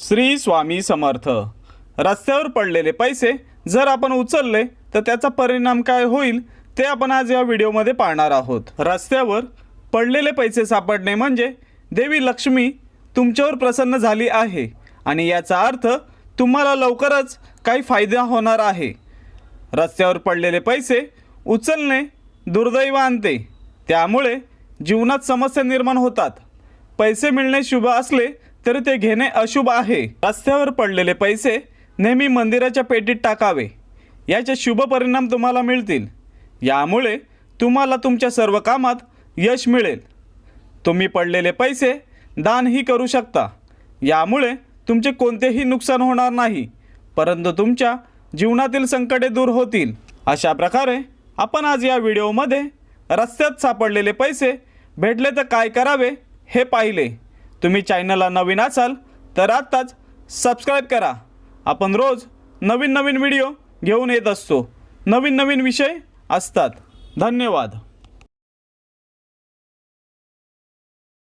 श्री स्वामी समर्थ. रस्त्यावर पडलेले पैसे जर आपण उचलले तर त्याचा परिणाम काय होईल ते आपण आज या व्हिडिओमध्ये पाहणार आहोत. रस्त्यावर पडलेले पैसे सापडणे म्हणजे देवी लक्ष्मी तुमच्यावर प्रसन्न झाली आहे आणि याचा अर्थ तुम्हाला लवकरच काही फायदा होणार आहे. रस्त्यावर पडलेले पैसे उचलणे दुर्दैव आणते. त्यामुळे जीवनात समस्या निर्माण होतात. पैसे मिळणे शुभ असले तरी ते घेणे अशुभ आहे. रस्त्यावर पडलेले पैसे नेहमी मंदिराच्या पेटीत टाकावे. याचे शुभ परिणाम तुम्हाला मिळतील. यामुळे तुम्हाला तुमच्या सर्व कामात यश मिळेल. तुम्ही पडलेले पैसे दानही करू शकता. यामुळे तुमचे कोणतेही नुकसान होणार नाही. परंतु तुमच्या जीवनातील संकटे दूर होतील. अशा प्रकारे आपण आज या व्हिडिओमध्ये रस्त्यात सापडलेले पैसे भेटले तर काय करावे हे पाहिले. तुम्ही चॅनलला नवीन असाल तर आत्ताच सबस्क्राईब करा. आपण रोज नवीन नवीन व्हिडिओ घेऊन येत असतो. नवीन नवीन विषय असतात. धन्यवाद.